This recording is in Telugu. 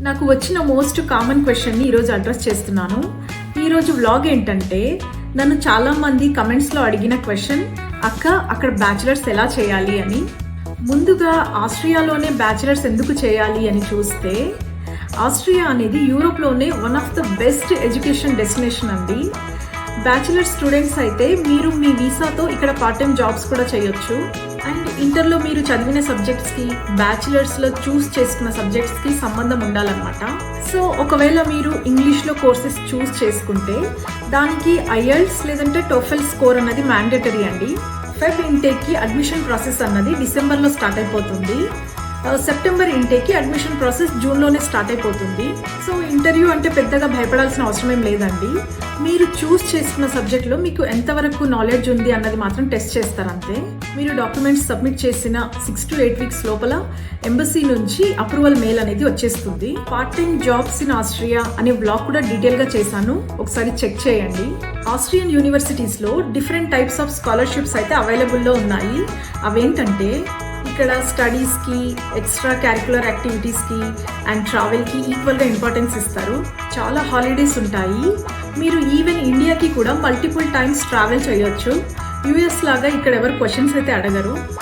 నాకు వచ్చిన మోస్ట్ కామన్ క్వశ్చన్ని ఈరోజు అడ్రస్ చేస్తున్నాను. ఈరోజు వ్లాగ్ ఏంటంటే నన్ను చాలామంది కమెంట్స్లో అడిగిన క్వశ్చన్ అక్క అక్కడ బ్యాచిలర్స్ ఎలా చేయాలి? అని. ముందుగా ఆస్ట్రియాలోనే బ్యాచిలర్స్ ఎందుకు చేయాలి అని చూస్తే ఆస్ట్రియా అనేది యూరోప్లోనే one of the best education destination అండి. బ్యాచిలర్ స్టూడెంట్స్ అయితే మీరు మీ వీసాతో ఇక్కడ పార్ట్ టైం జాబ్స్ కూడా చేయొచ్చు. అండ్ ఇంటర్లో మీరు చదివిన సబ్జెక్ట్స్కి బ్యాచిలర్స్లో చూస్ చేసుకున్న సబ్జెక్ట్స్కి సంబంధం ఉండాలన్నమాట. సో ఒకవేళ మీరు ఇంగ్లీష్లో కోర్సెస్ చూస్ చేసుకుంటే దానికి ఐఎల్స్ లేదంటే టోఫెల్ స్కోర్ అన్నది మ్యాండేటరీ అండి. ఫెబ్ ఇంటేక్కి అడ్మిషన్ ప్రాసెస్ అన్నది డిసెంబర్లో స్టార్ట్ అయిపోతుంది. సెప్టెంబర్ ఇంటేక్కి అడ్మిషన్ ప్రాసెస్ జూన్లోనే స్టార్ట్ అయిపోతుంది. సో ఇంటర్వ్యూ అంటే పెద్దగా భయపడాల్సిన అవసరం ఏం లేదండి. మీరు చూస్ చేసుకున్న సబ్జెక్ట్లో మీకు ఎంతవరకు నాలెడ్జ్ ఉంది అన్నది మాత్రం టెస్ట్ చేస్తారంతే మీరు డాక్యుమెంట్స్ సబ్మిట్ చేసిన సిక్స్ టు ఎయిట్ వీక్స్ లోపల ఎంబసీ నుంచి అప్రూవల్ మెయిల్ అనేది వచ్చేస్తుంది. Part time jobs in Austria అనే బ్లాగ్ కూడా డీటెయిల్గా చేశాను. ఒకసారి చెక్ చేయండి. ఆస్ట్రియన్ యూనివర్సిటీస్లో డిఫరెంట్ టైప్స్ ఆఫ్ స్కాలర్షిప్స్ అయితే అవైలబుల్లో ఉన్నాయి. అవేంటంటే ఇక్కడ స్టడీస్కి ఎక్స్ట్రా క్యారికులర్ యాక్టివిటీస్కి అండ్ ట్రావెల్కి ఈక్వల్గా ఇంపార్టెన్స్ ఇస్తారు. చాలా హాలిడేస్ ఉంటాయి. మీరు ఈవెన్ ఇండియాకి కూడా మల్టిపుల్ టైమ్స్ ట్రావెల్ చేయొచ్చు. యూఎస్ లాగా ఇక్కడ ఎవరు క్వశ్చన్స్ అయితే అడగరు.